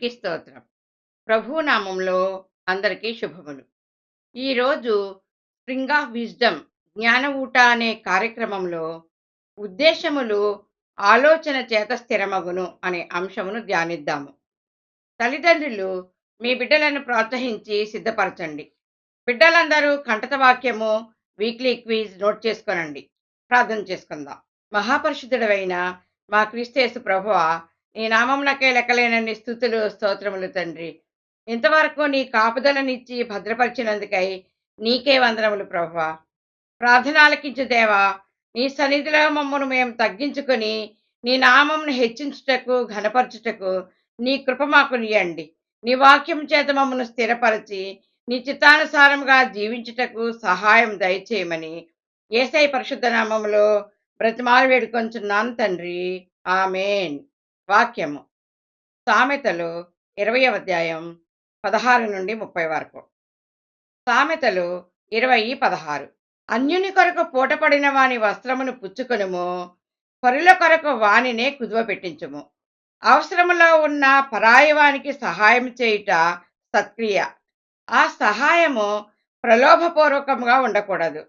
Praise దేవునికి స్తోత్రం. ప్రభునామంలో అందరికీ శుభములు. ఈరోజు స్ప్రింగ్ ఆఫ్ విజ్డమ్ జ్ఞాన ఊట అనే కార్యక్రమంలో ఉద్దేశములు ఆలోచన చేత స్థిరమగును అనే అంశమును ధ్యానిద్దాము. తల్లిదండ్రులు మీ బిడ్డలను ప్రోత్సహించి సిద్ధపరచండి. బిడ్డలందరూ కంటత వాక్యము వీక్లీ క్విజ్ నోట్ చేసుకోనండి. ప్రార్థన చేసుకుందాం. మహాపరిశుద్ధుడవైన మా క్రీస్తేసు ప్రభువ నీ నామంనకే లెక్కలేనన్ని స్థుతులు స్తోత్రములు తండ్రి. ఇంతవరకు నీ కాపుదలనిచ్చి భద్రపరిచినందుకై నీకే వందనములు ప్రభా ప్రార్థనాలకించు దేవా నీ సన్నిధిలో మమ్మను మేము తగ్గించుకొని నీ నామంను హెచ్చించుటకు ఘనపరచుటకు నీ కృప మాకు నీయండి. నీ వాక్యం చేత మమ్మను స్థిరపరిచి నీ చిత్తానుసారంగా జీవించుటకు సహాయం దయచేయమని ఏసై పరిశుద్ధ నామములో బ్రతిమాలు వేడుకొంచున్నాను తండ్రి. ఆమెన్. వాక్యము. సామెతలు ఇరవై అధ్యాయం పదహారు నుండి ముప్పై వరకు. సామెతలు ఇరవై పదహారు. అన్యుని కొరకు పూటపడిన వాని వస్త్రమును పుచ్చుకొనుము పరుల కొరకు వానినే కుదువ పెట్టించుము అవసరములో ఉన్న పరాయవానికి సహాయం చేయుట సత్క్రియ. ఆ సహాయము ప్రలోభపూర్వకంగా ఉండకూడదు.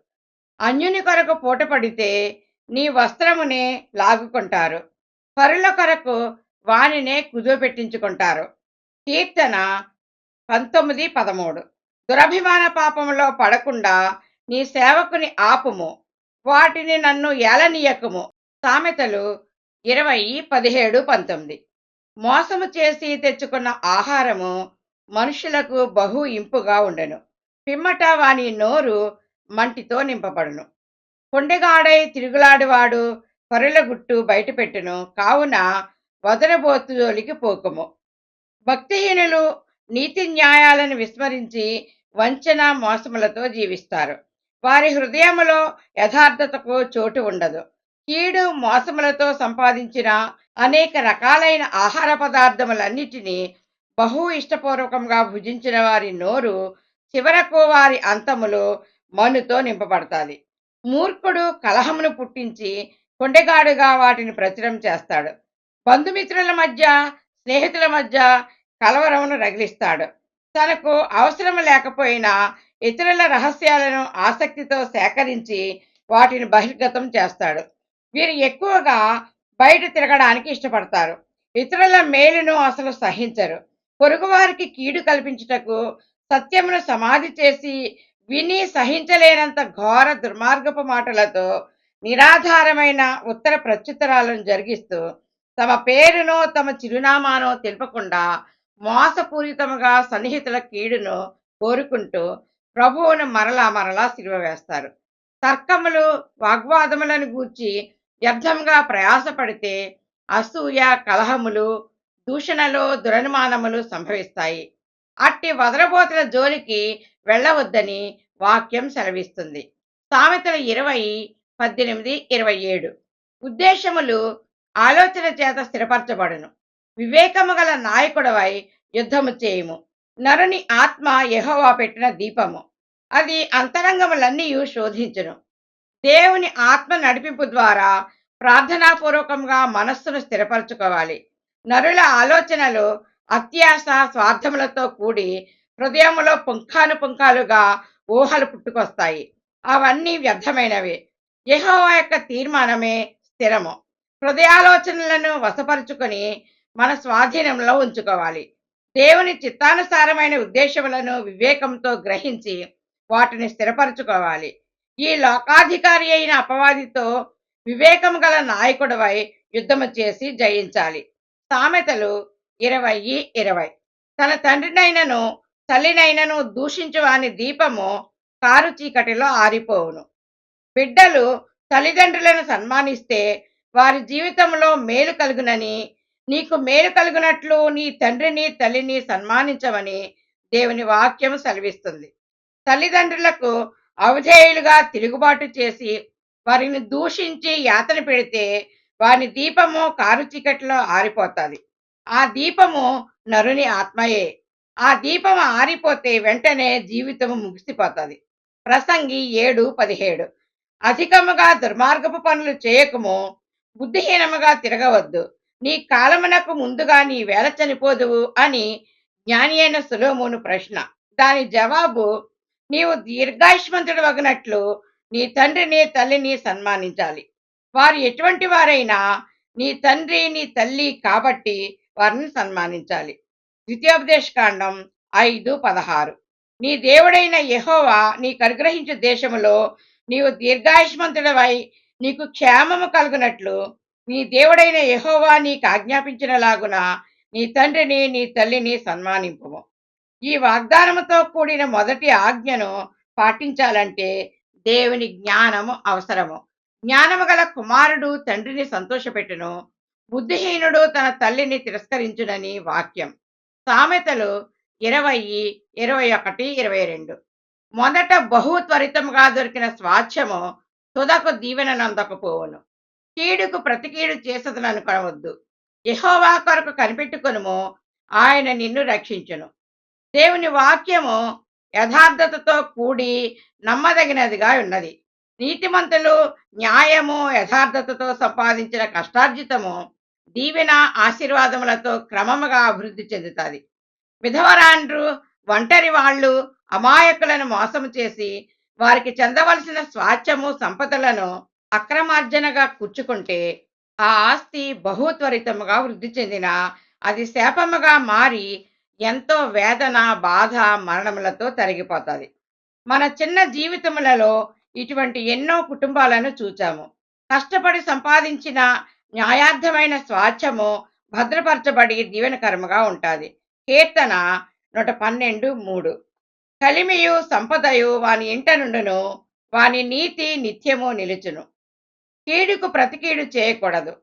అన్యుని కొరకు పూటపడితే నీ వస్త్రమునే లాగుకుంటారు. పరుల కొరకు వానినే కుదువ పెట్టించుకుంటారు కీర్తన పంతొమ్మిది పదమూడు. దురభిమాన పాపములో పడకుండా నీ సేవకుని ఆపుము. వాటిని నన్ను ఏలనీయకుము. సామెతలు ఇరవై పదిహేడు పంతొమ్మిది. మోసము చేసి తెచ్చుకున్న ఆహారము మనుషులకు బహు ఇంపుగా ఉండెను. పిమ్మట వాని నోరు మంటితో నింపబడును. కొండెగాడై తిరుగులాడివాడు పొరల గుట్టు బయటపెట్టును. కావున వదనబోతులోలికి పోకము. భక్తిహీనులు నీతి న్యాయాలను విస్మరించి వంచన మోసములతో జీవిస్తారు. వారి హృదయములో యథార్థతకు చోటు ఉండదు. కీడు మోసములతో సంపాదించిన అనేక రకాలైన ఆహార పదార్థములన్నిటినీ బహు ఇష్టపూర్వకంగా భుజించిన వారి నోరు చివరకు వారి అంతములు మనుతో నింపబడతాది. మూర్ఖుడు కలహమును పుట్టించి కొండెగాడుగా వాటిని ప్రచురం చేస్తాడు. బంధుమిత్రుల మధ్య స్నేహితుల మధ్య కలవరమును రగిలిస్తాడు. తనకు అవసరం లేకపోయినా ఇతరుల రహస్యాలను ఆసక్తితో సేకరించి వాటిని బహిర్గతం చేస్తాడు. వీరు ఎక్కువగా బయట తిరగడానికి ఇష్టపడతారు. ఇతరుల మేలును అసలు సహించరు. పొరుగువారికి కీడు కల్పించుటకు సత్యమును సమాధి చేసి విని సహించలేనంత ఘోర దుర్మార్గపు మాటలతో నిరాధారమైన ఉత్తర ప్రత్యుత్తరాలను జరిగిస్తూ తమ పేరును తమ చిరునామానో తెలుపకుండా మోసపూరితముగా సన్నిహితుల కీడును కోరుకుంటూ ప్రభువును మరలా మరలా సిలువ వేస్తారు. తర్కములు వాగ్వాదములను గూర్చి వ్యర్థంగా ప్రయాసపడితే అసూయ కలహములు దూషణలు దురనుమానములు సంభవిస్తాయి. అట్టి వదలబోతుల జోలికి వెళ్ళవద్దని వాక్యం సెలవిస్తుంది. సామెతల ఇరవై పద్దెనిమిది ఇరవై ఏడు. ఉద్దేశములు ఆలోచన చేత స్థిరపరచబడును. వివేకము గల నాయకుడవై యుద్ధము చేయము. నరుని ఆత్మ యహోవా పెట్టిన దీపము. అది అంతరంగములన్నీ శోధించును. దేవుని ఆత్మ నడిపింపు ద్వారా ప్రార్థనాపూర్వకంగా మనస్సును స్థిరపరచుకోవాలి. నరుల ఆలోచనలు అత్యాస స్వార్థములతో కూడి హృదయములో పుంఖాను పుంఖాలుగా ఊహలు పుట్టుకొస్తాయి. అవన్నీ వ్యర్థమైనవి. యహోవా యొక్క తీర్మానమే స్థిరము. హృదయాలోచనలను వశపరుచుకొని మన స్వాధీనంలో ఉంచుకోవాలి. దేవుని చిత్తానుసారమైన ఉద్దేశములను వివేకంతో గ్రహించి వాటిని స్థిరపరచుకోవాలి. ఈ లోకాధికారి అయిన అపవాదితో వివేకము గల నాయకుడివై యుద్ధము చేసి జయించాలి. సామెతలు ఇరవై ఇరవై. తన తండ్రినైనను తల్లినైనను దూషించువాని దీపము కారు చీకటిలో ఆరిపోవును. బిడ్డలు తల్లిదండ్రులను సన్మానిస్తే వారి జీవితంలో మేలు కలుగునని నీకు మేలు కలుగునట్లు నీ తండ్రిని తల్లిని సన్మానించమని దేవుని వాక్యం సెలవిస్తుంది. తల్లిదండ్రులకు అవధేయులుగా తిరుగుబాటు చేసి వారిని దూషించి యాతన పెడితే వారి దీపము కారు చీకట్లో ఆరిపోతుంది. ఆ దీపము నరుని ఆత్మయే. ఆ దీపం ఆరిపోతే వెంటనే జీవితము ముగిసిపోతుంది. ప్రసంగి ఏడు పదిహేడు. అధికముగా దుర్మార్గపు పనులు చేయకము బుద్ధిహీనముగా తిరగవద్దు. నీ కాలమునకు ముందుగా నీ వేళ చనిపోదువు అని జ్ఞాని అయిన సులోమును ప్రశ్న. దాని జవాబు నీవు దీర్ఘాయుష్మంతుడు వగినట్లు నీ తండ్రిని తల్లిని సన్మానించాలి. వారు ఎటువంటి వారైనా నీ తండ్రి నీ తల్లి కాబట్టి వారిని సన్మానించాలి. ద్వితీయోపదేశ కాండం ఐదు పదహారు. నీ దేవుడైన యహోవా నీకు అనుగ్రహించే దేశములో నీవు దీర్ఘాయుష్మంతుడవై నీకు క్షేమము కలుగునట్లు నీ దేవుడైన యహోవా నీకు ఆజ్ఞాపించినలాగున నీ తండ్రిని నీ తల్లిని సన్మానింపు ఈ వాగ్దానముతో కూడిన మొదటి ఆజ్ఞను పాటించాలంటే దేవుని జ్ఞానము అవసరము. జ్ఞానము గల కుమారుడు తండ్రిని సంతోషపెట్టును బుద్ధిహీనుడు తన తల్లిని తిరస్కరించునని వాక్యం. సామెతలు ఇరవై ఇరవై ఒకటి ఇరవై రెండు. మొదట బహు త్వరితముగా దొరికిన స్వాచ్ఛము తుదకు దీవెననందకపోవును కీడుకు ప్రతికీడు చేసదనను చేసదని అనుకోవద్దు. యెహోవా కొరకు కనిపెట్టుకొనుము ఆయన నిన్ను రక్షించును. దేవుని వాక్యము యథార్థతతో కూడి నమ్మదగినదిగా ఉన్నది. నీతిమంతులు న్యాయము యథార్థతతో సంపాదించిన కష్టార్జితము దీవెన ఆశీర్వాదములతో క్రమముగా అభివృద్ధి చెందుతుంది. విధవరాండ్రు ఒంటరి వాళ్ళు అమాయకులను మోసం చేసి వారికి చెందవలసిన స్వాచ్ఛము సంపదలను అక్రమార్జనగా కూర్చుకుంటే ఆ ఆస్తి బహుత్వరితముగా వృద్ధి చెందిన అది శాపముగా మారి ఎంతో వేదన బాధ మరణములతో తరిగిపోతుంది. మన చిన్న జీవితములలో ఇటువంటి ఎన్నో కుటుంబాలను చూచాము. కష్టపడి సంపాదించిన న్యాయార్థమైన స్వాచ్ఛము భద్రపరచబడి దీవెనకరముగా ఉంటుంది. కీర్తన నూట పన్నెండు మూడు. కలిమియు సంపదయు వాని ఇంట నుండును వాని నీతి నిత్యము నిలుచును. కీడుకు ప్రతికీడు చేయకూడదు.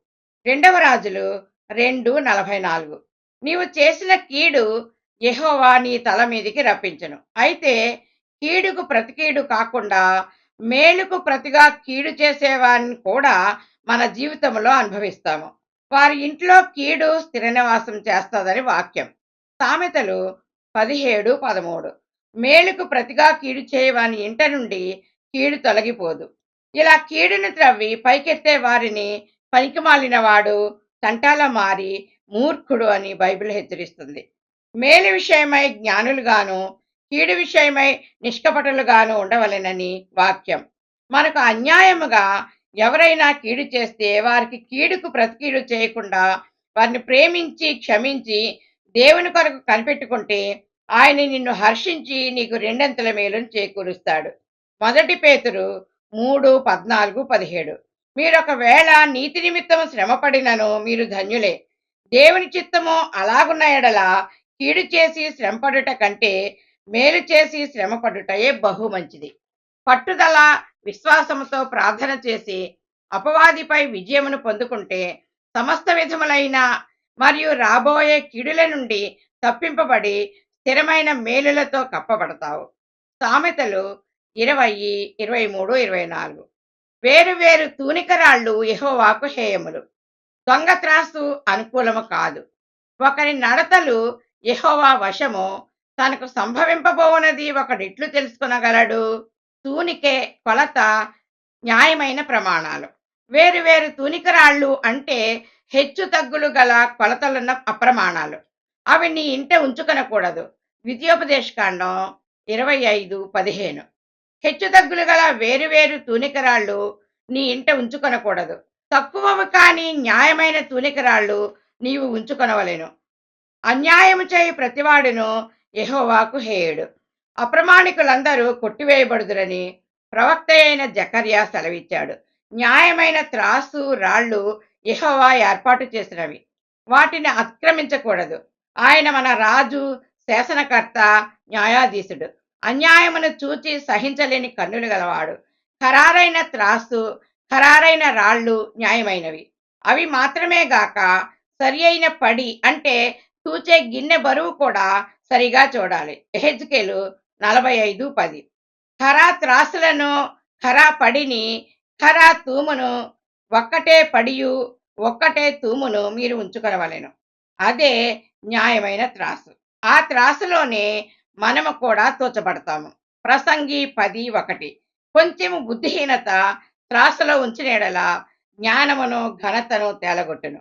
రెండవ రాజులు రెండు నలభై నాలుగు. నీవు చేసిన కీడు యహోవా నీ తల మీదికి రప్పించును. అయితే కీడుకు ప్రతికీడు కాకుండా మేలుకు ప్రతిగా కీడు చేసేవారిని కూడా మన జీవితంలో అనుభవిస్తాము. వారి ఇంట్లో కీడు స్థిర నివాసం చేస్తుందని వాక్యం. సామెతలు పదిహేడు పదమూడు. మేలుకు ప్రతిగా కీడు చేయవాని ఇంట నుండి కీడు తొలగిపోదు. ఇలా కీడును త్రవ్వి పైకెత్తే వారిని పనికిమాలిన వాడు తంటాల మారి మూర్ఖుడు అని బైబిల్ హెచ్చరిస్తుంది. మేలు విషయమై జ్ఞానులుగాను కీడు విషయమై నిష్కపటులుగాను ఉండవలెనని వాక్యం. మనకు అన్యాయముగా ఎవరైనా కీడు చేస్తే వారికి కీడుకు ప్రతికీడు చేయకుండా వారిని ప్రేమించి క్షమించి దేవుని కొరకు కనిపెట్టుకుంటే ఆయన నిన్ను హర్షించి నీకు రెండంతల మేలును చేకూరుస్తాడు. మొదటి పేతురు మూడు పద్నాలుగు పదిహేడు. మీరు ఒకవేళ నీతి నిమిత్తం శ్రమపడినను మీరు ధన్యులే. దేవుని చిత్తము అలాగున్న ఎడల కీడు చేసి శ్రమపడుట కంటే మేలు చేసి శ్రమపడుటయే బహు మంచిది. పట్టుదల విశ్వాసముతో ప్రార్థన చేసి అపవాదిపై విజయమును పొందుకుంటే సమస్త విధములైన మరియు రాబోయే కీడుల నుండి తప్పింపబడి స్థిరమైన మేలులతో కప్పబడతావు. సామెతలు ఇరవై ఇరవై మూడు ఇరవై నాలుగు. వేరు వేరు తూనికరాళ్ళు యెహోవాకు హేయములు. దొంగ త్రాసు అనుకూలము కాదు. ఒకరి నడతలు ఎహోవా వశము. తనకు సంభవింపబోవునది ఒకడిట్లు తెలుసుకునగలడు. తూనికే కొలత న్యాయమైన ప్రమాణాలు. వేరు వేరు తూనికరాళ్ళు అంటే హెచ్చు తగ్గులు గల కొలతలున్న అప్రమాణాలు. అవి నీ ఇంట ఉంచుకొనకూడదు. విద్యోపదేశకాండం ఇరవై ఐదు పదిహేను. హెచ్చు తగ్గులు గల వేరు వేరు తూనికరాళ్ళు నీ ఇంట ఉంచుకొనకూడదు. తక్కువవి కాని న్యాయమైన తూనికరాళ్ళు నీవు ఉంచుకొనవలెను. అన్యాయము చేయి ప్రతివాడును ఎహోవాకు హేయుడు. అప్రమాణికులందరూ కొట్టివేయబడుదురని ప్రవక్త అయిన జకర్యా సెలవిచ్చాడు. న్యాయమైన త్రాసు రాళ్ళు ఎహోవా ఏర్పాటు చేసినవి. వాటిని అతిక్రమించకూడదు. ఆయన మన రాజు శాసనకర్త న్యాయాధీశుడు. అన్యాయమును చూచి సహించలేని కన్నులు గలవాడు. ఖరారైన త్రాసు ఖరారైన రాళ్ళు న్యాయమైనవి. అవి మాత్రమే గాక సరి అయిన పడి అంటే తూచే గిన్నె బరువు కూడా సరిగా చూడాలి. ఎహెజ్కేలు నలభై ఐదు పది. ఖరా త్రాసులను ఖరా పడిని ఖరా తూమును ఒక్కటే పడియు ఒక్కటే తూమును మీరు ఉంచుకొనవలెను. అదే న్యాయమైన త్రాసు. ఆ త్రాసులోనే మనము కూడా తోచబడతాము. ప్రసంగి పది ఒకటి. కొంచెం బుద్ధిహీనత త్రాసులో ఉంచిన జ్ఞానమును ఘనతను తేలగొట్టును.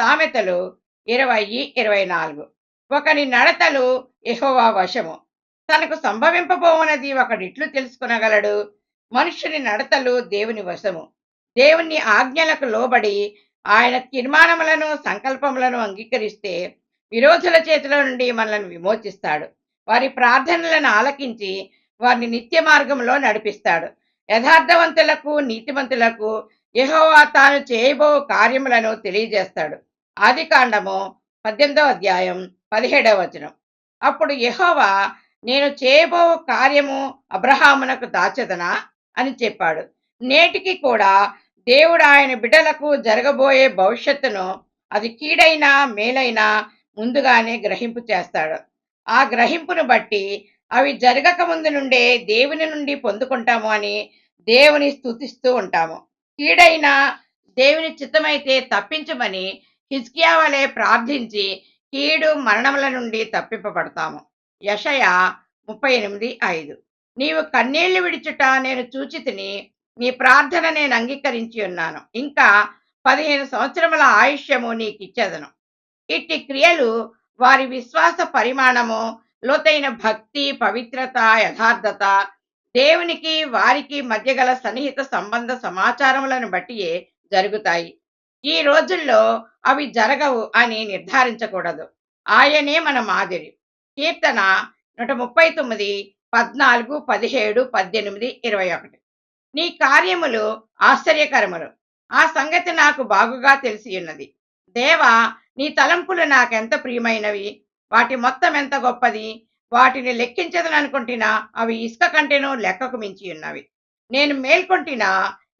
సామెతలు ఇరవై ఇరవై నాలుగు. ఒకని నడతలు ఎహోవా వశము. తనకు సంభవింపబోవనది ఒకడిట్లు తెలుసుకొనగలడు. మనుషుని నడతలు దేవుని వశము. దేవుని ఆజ్ఞలకు లోబడి ఆయన తీర్మానములను సంకల్పములను అంగీకరిస్తే విరోధుల చేతిలో నుండి మనల్ని విమోచిస్తాడు. వారి ప్రార్థనలను ఆలకించి వారిని నిత్య మార్గంలో నడిపిస్తాడు. యథార్థవంతులకు నీతిమంతులకు యహోవా తాను చేయబో కార్యములను తెలియజేస్తాడు. ఆది కాండము పద్దెనిమిదవ అధ్యాయం పదిహేడవ వచనం. అప్పుడు యహోవా నేను చేయబో కార్యము అబ్రహామునకు దాచదనా? అని చెప్పాడు. నేటికి కూడా దేవుడు ఆయన బిడ్డలకు జరగబోయే భవిష్యత్తును అది కీడైనా మేలైనా ముందుగానే గ్రహింపు చేస్తాడు. ఆ గ్రహింపును బట్టి అవి జరగక ముందు నుండే దేవుని నుండి పొందుకుంటాము అని దేవుని స్తుతిస్తూ ఉంటాము. కీడైనా దేవుని చిత్తమైతే తప్పించమని హిజ్కియా వలె ప్రార్థించి కీడు మరణముల నుండి తప్పింపబడతాము. యషయ ముప్పై ఎనిమిది ఐదు. నీవు కన్నీళ్ళు విడిచుట నేను చూచి తిని నీ ప్రార్థన నేను అంగీకరించి ఉన్నాను. ఇంకా పదిహేను సంవత్సరముల ఆయుష్యము నీకు ఇచ్చేదను ఇట్టి క్రియలు వారి విశ్వాస పరిమాణము లోతైన భక్తి పవిత్రత యథార్థత దేవునికి వారికి మధ్య గల సన్నిహిత సంబంధ సమాచారములను బట్టియే జరుగుతాయి. ఈ రోజుల్లో అవి జరగవు అని నిర్ధారించకూడదు. ఆయనే మన మాదిరి. కీర్తన నూట ముప్పై తొమ్మిది పద్నాలుగు పదిహేడు పద్దెనిమిది ఇరవై ఒకటి. నీ కార్యములు ఆశ్చర్యకరములు. ఆ సంగతి నాకు బాగుగా తెలిసి ఉన్నది. దేవా నీ తలంపులు నాకెంత ప్రియమైనవి? వాటి మొత్తం ఎంత గొప్పది? వాటిని లెక్కించదని అనుకుంటున్నా అవి ఇసుక కంటేనూ లెక్కకు మించి ఉన్నవి. నేను మేల్కొంటినా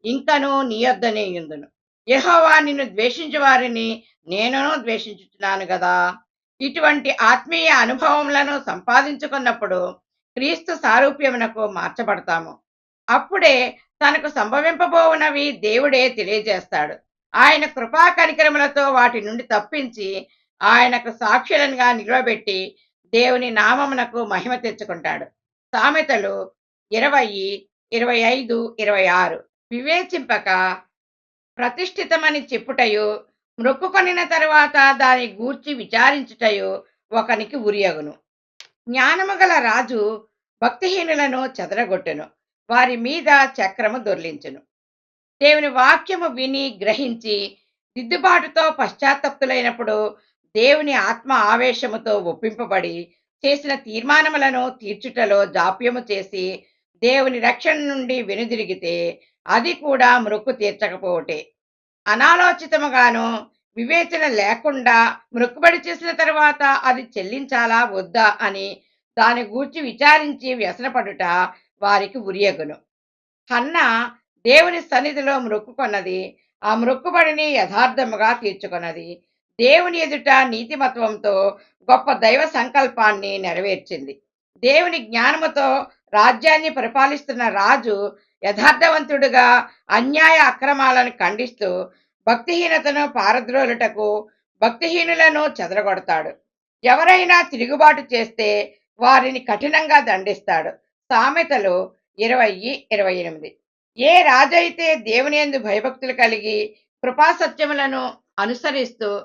ఇంకనూ నీ యొద్దనే యుందును యెహోవా నిన్ను ద్వేషించు వారిని నేనును ద్వేషించుచున్నాను కదా ఇటువంటి ఆత్మీయ అనుభవములను సంపాదించుకున్నప్పుడు క్రీస్తు సారూప్యమునకు మార్చబడతాము. అప్పుడే తనకు సంభవింపబోవునవి దేవుడే తెలియజేస్తాడు. ఆయన కృపా కనికరములతో వాటి నుండి తప్పించి ఆయనకు సాక్షులనుగా నిలవబెట్టి దేవుని నామమునకు మహిమ తెచ్చుకుంటాడు. సామెతలు ఇరవై ఇరవై ఐదు ఇరవై ఆరు. వివేచింపక ప్రతిష్ఠితమని చెప్పుటయు మ్రొక్కుకొనిన తరువాత దాని గూర్చి విచారించుటయు ఒకనికి ఉరియగును జ్ఞానము గల రాజు భక్తిహీనులను చెదరగొట్టును. వారి మీద చక్రము దొర్లించును. దేవుని వాక్యము విని గ్రహించి దిద్దుబాటుతో పశ్చాత్తప్తులైనప్పుడు దేవుని ఆత్మ ఆవేశముతో ఒప్పింపబడి చేసిన తీర్మానములను తీర్చుటలో జాప్యము చేసి దేవుని రక్షణ నుండి వెనుదిరిగితే అది కూడా మృక్కు తీర్చకపోవటే. అనాలోచితముగాను వివేచన లేకుండా మృక్కుబడి చేసిన తర్వాత అది చెల్లించాలా వద్దా అని దాని గూర్చి విచారించి వ్యసనపడుట వారికి ఉరియగును. హన్న దేవుని సన్నిధిలో మృక్కుకొన్నది. ఆ మృక్కుబడిని యథార్థముగా తీర్చుకొన్నది. దేవుని ఎదుట నీతిమత్వంతో గొప్ప దైవ సంకల్పాన్ని నెరవేర్చింది. దేవుని జ్ఞానముతో రాజ్యాన్ని పరిపాలిస్తున్న రాజు యథార్థవంతుడుగా అన్యాయ అక్రమాలను ఖండిస్తూ భక్తిహీనతను పారద్రోలుటకు భక్తిహీనులను చెదరగొడతాడు. ఎవరైనా తిరుగుబాటు చేస్తే వారిని కఠినంగా దండిస్తాడు. సామెతలు ఇరవై ఇరవై ఎనిమిది. ఏ రాజైతే దేవుని యందు భయభక్తులు కలిగి కృపాసత్యములను అనుసరిస్తూ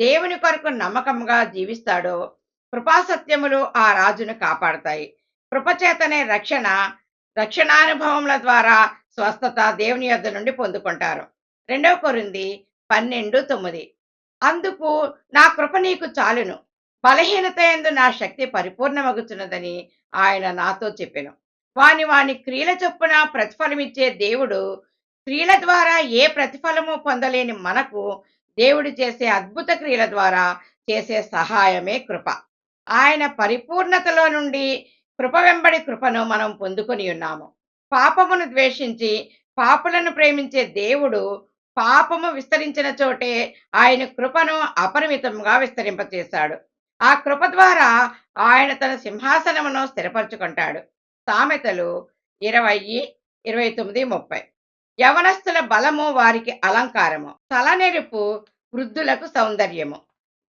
దేవుని కొరకు నమ్మకంగా జీవిస్తాడో కృపాసత్యములు ఆ రాజును కాపాడతాయి. కృపచేతనే రక్షణ రక్షణానుభవముల ద్వారా స్వస్థత దేవుని యొద్ద నుండి పొందుకుంటారు. రెండవ కొరింది పన్నెండు తొమ్మిది. అందుకు నా కృప నీకు చాలును. బలహీనత ఎందు నా శక్తి పరిపూర్ణమగుచున్నదని ఆయన నాతో చెప్పాను. వాని వాని క్రియల చొప్పున ప్రతిఫలమిచ్చే దేవుడు స్త్రీల ద్వారా ఏ ప్రతిఫలము పొందలేని మనకు దేవుడు చేసే అద్భుత క్రియల ద్వారా చేసే సహాయమే కృప. ఆయన పరిపూర్ణతలో నుండి కృప వెంబడి కృపను మనం పొందుకొని ఉన్నాము. పాపమును ద్వేషించి పాపులను ప్రేమించే దేవుడు పాపము విస్తరించిన చోటే ఆయన కృపను అపరిమితంగా విస్తరింపచేశాడు. ఆ కృప ద్వారా ఆయన తన సింహాసనమును స్థిరపరచుకుంటాడు. సామెతలు ఇరవై ఇరవై తొమ్మిది ముప్పై. యవనస్తుల బలము వారికి అలంకారము. తలనెరుపు వృద్ధులకు సౌందర్యము.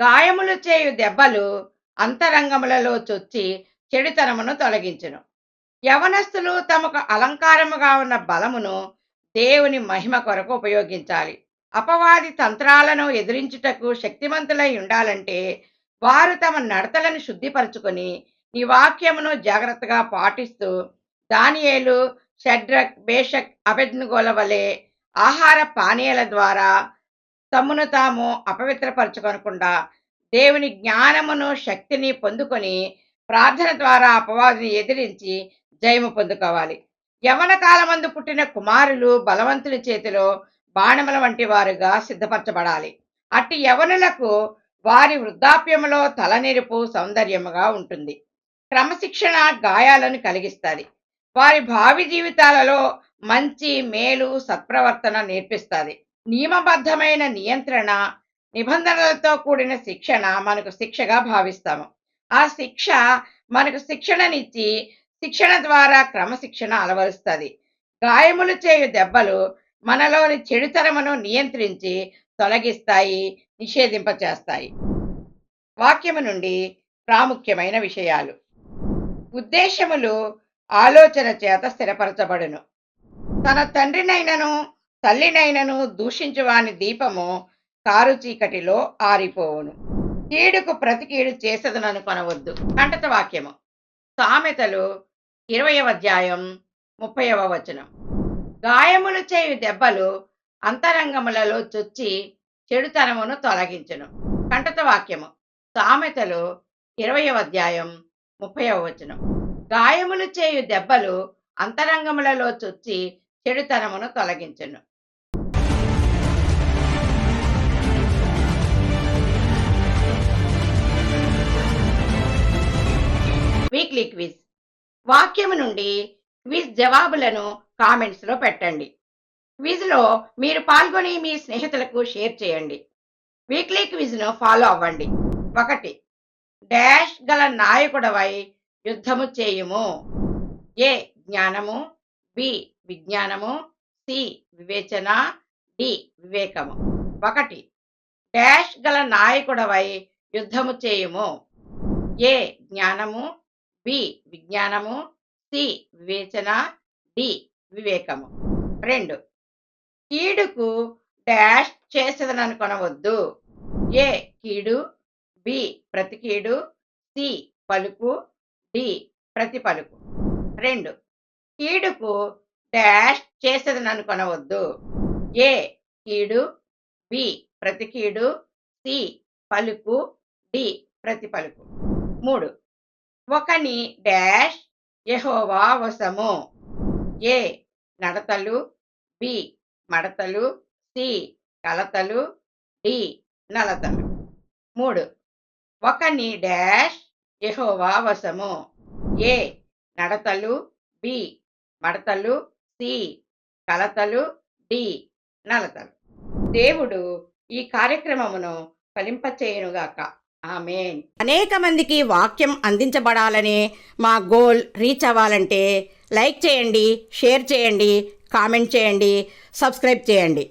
గాయములు చేయు దెబ్బలు అంతరంగములలో చొచ్చి చెడుతనమును తొలగించును. యవనస్తులు తమకు అలంకారముగా ఉన్న బలమును దేవుని మహిమ కొరకు ఉపయోగించాలి. అపవాది తంత్రాలను ఎదిరించుటకు శక్తిమంతులై ఉండాలంటే వారు తమ నడతలను శుద్ధిపరచుకొని ఈ వాక్యమును జాగ్రత్తగా పాటిస్తూ దానియేలు షడ్రక్ బేషక్ అబెద్నుగోల వలె ఆహార పానీయాల ద్వారా తమ్మును తాము అపవిత్రపరచుకొనకుండా దేవుని జ్ఞానమును శక్తిని పొందుకొని ప్రార్థన ద్వారా అపవాదిని ఎదిరించి జయము పొందుకోవాలి. యవన కాలమందు పుట్టిన కుమారులు బలవంతుల చేతిలో బాణముల వంటి వారుగా సిద్ధపరచబడాలి. అట్టి యవనులకు వారి వృద్ధాప్యములో తలనిరుపు సౌందర్యముగా ఉంటుంది. క్రమశిక్షణ గాయాలను కలిగిస్తుంది. వారి భావి జీవితాలలో మంచి మేలు సత్ప్రవర్తన నేర్పిస్తుంది. నియమబద్ధమైన నియంత్రణ నిబంధనలతో కూడిన శిక్షణ మనకు శిక్షగా భావిస్తాము. ఆ శిక్ష మనకు శిక్షణనిచ్చి శిక్షణ ద్వారా క్రమశిక్షణ అలవరుస్తుంది. గాయములు చేయు దెబ్బలు మనలోని చెడుతనమును నియంత్రించి తొలగిస్తాయి నిషేధింపచేస్తాయి. వాక్యము నుండి ప్రాముఖ్యమైన విషయాలు. ఉద్దేశములు ఆలోచన చేత స్థిరపరచబడును. తన తండ్రినైనను తల్లినైనను దూషించువాని దీపము కారు చీకటిలో ఆరిపోవును. కీడుకు ప్రతికీడు చేసదనను కొనవద్దు కంటత వాక్యము. సామెతలు ఇరవయవ అధ్యాయం ముప్పైవ వచనం. గాయములు చేయు దెబ్బలు అంతరంగములలో చొచ్చి చెడుతనమును తొలగించును. కంటత వాక్యము. సామెతలు ఇరవయవ అధ్యాయం ముప్పై వచనం గాయములు చేయు దెబ్బలు అంతరంగములలో చొచ్చి చెడుతనమును తొలగించును. Weekly quiz. వాక్యము నుండి క్విజ్ జవాబులను కామెంట్స్లో పెట్టండి. క్విజ్లో మీరు పాల్గొని మీ స్నేహితులకు షేర్ చేయండి. వీక్లీ క్విజ్ను ఫాలో అవ్వండి. ఒకటి డాష్ గల నాయకుడవై యుద్ధము చేయుము. ఏ జ్ఞానము బి విజ్ఞానము సి వివేచన డి వివేకము. ఒకటి డాష్ గల నాయకుడవై యుద్ధము చేయుము. ఏ జ్ఞానము బి విజ్ఞానము సి వివేచన డి వివేకము. రెండు కీడుకు డాష్ చేసేదని కొనవద్దు ఏ కీడు బి ప్రతికీడు సి పలుకు డి ప్రతి పలుకు. రెండు. కీడుకు డాష్ చేసేదని కొనవద్దు. ఏ కీడు బి ప్రతికీడు సి పలుకు డి ప్రతి పలుకు. మూడు. ఒకని డాష్ యహోవా వశము. ఏ నడతలు బి మడతలు సి కలతలు డి నలతలు. మూడు. ఒకని డాష్ యహోవా వశము. ఏ నడతలు బి మడతలు సి కలతలు డి నలతలు. దేవుడు ఈ కార్యక్రమమును ఫలింపచేయునుగాక. ఆమెన్. అనేక మందికి వాక్యం అందించబడాలనే మా గోల్ రీచ్ అవ్వాలంటే లైక్ చేయండి షేర్ చేయండి కామెంట్ చేయండి సబ్స్క్రైబ్ చేయండి.